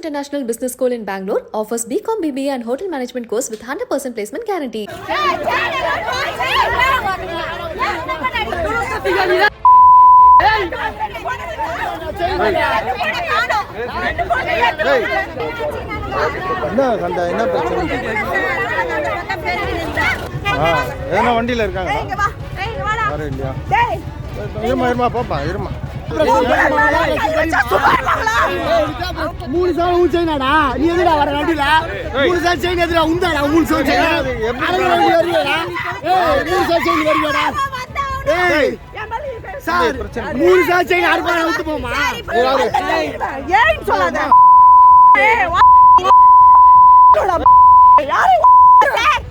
International Business School in Bangalore offers BCom BBA and Hotel Management course with 100% placement guarantee. என்ன சண்டை என்ன பிரச்சனை ஆ எதனா வண்டியில் இருக்காங்களா வர இல்லையா இருமா இருமா பாப்பா இருமா மூணு சார் உன் செயினாடா நீ எதுடா வர வண்டியில மூணு சார் செயின் எதுடா உண்டாடா மூணு சார் செயின் வருவியாடா ஏய் மூணு சார் செயின் வருவியாடா ஏய் சார் மூணு சார் செயின் அறுபா விட்டு போமா ஏன் சொல்லாத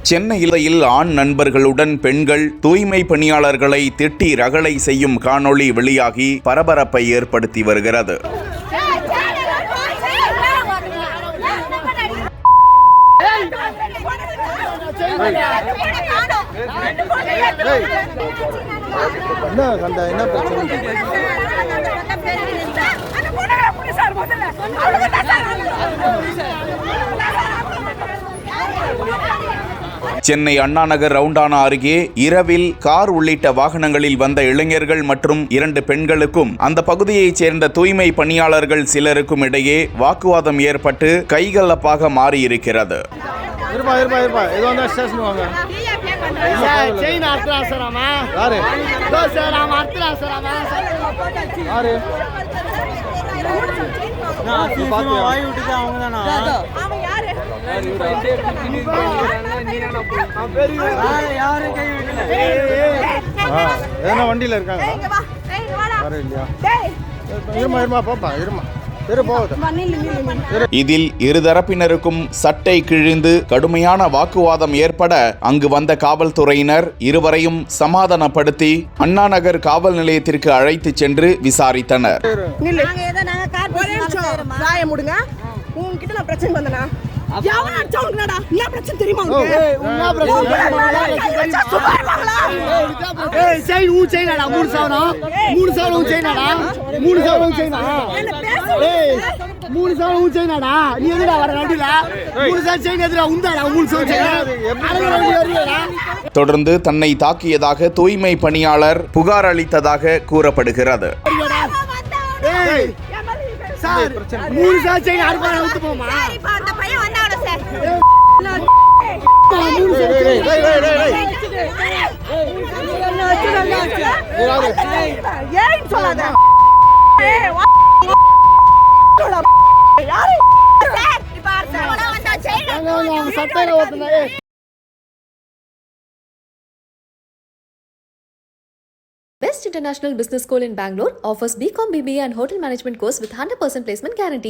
சென்னையில் ஆண் நண்பர்களுடன் பெண்கள் தூய்மை பணியாளர்களை திட்டி ரகளை செய்யும் காணொளி வெளியாகி பரபரப்பை ஏற்படுத்தி வருகிறது. என்ன என்ன பிரச்சனை? சென்னை அண்ணாநகர் ரவுண்டானா அருகே இரவில் கார் உள்ளிட்ட வாகனங்களில் வந்த இளைஞர்கள் மற்றும் இரண்டு பெண்களுக்கும் அந்த பகுதியைச் சேர்ந்த தூய்மை பணியாளர்கள் சிலருக்கும் இடையே வாக்குவாதம் ஏற்பட்டு கைகலப்பாக மாறியிருக்கிறது இருப்பா இருப்பா இருப்பா ஏதோ வந்தா ஸ்டேஷன் வாங்க சார் செயின் அறுத்துறா சார் அவன் யாரு இதோ சார் அவன் அறுத்துறா சார் அவன் யாரு அவன் யாரு ஆ எதனா வண்டியில் இருக்காங்க இல்லையா இருமா இருமா பாப்பா இருமா இதில் இருதரப்பினருக்கும் சட்டை கிழிந்து கடுமையான வாக்குவாதம் ஏற்பட அங்கு வந்த காவல்துறையினர் இருவரையும் சமாதானப்படுத்தி அண்ணாநகர் காவல் நிலையத்திற்கு அழைத்துச் சென்று விசாரித்தனர். எவன் அடிச்சா உனக்குடா என்ன பிரச்சனை தெரியுமா உனக்கு ஏய் உன்னா பிரச்சனை சும்மா இருப்பாங்களா? ஏய் செயின் உன் செயினாடா மூணு சவரம் மூணு சவரம் உன் செயினாடா மூணு சவரம் உன் செயினா என்ன பேச ஏய் மூணு சவரம் உன் செயினாடா நீ எதுடா வர வண்டியில மூணு சார் செயின் எதுடா உண்டாடா மூணு சவரம் செயின் அழகு வண்டி வருவியாடா தொடர்ந்து தன்னை தாக்கியதாக தூய்மை பணியாளர் புகார் அளித்ததாக கூறப்படுகிறது சார் மூணு சார் செயின் அறுபா விட்டு போமா ஏன் சொல்லாத ஏய் வா Best International Business School in Bangalore offers BCom BBA and Hotel Management course with 100% placement guarantee.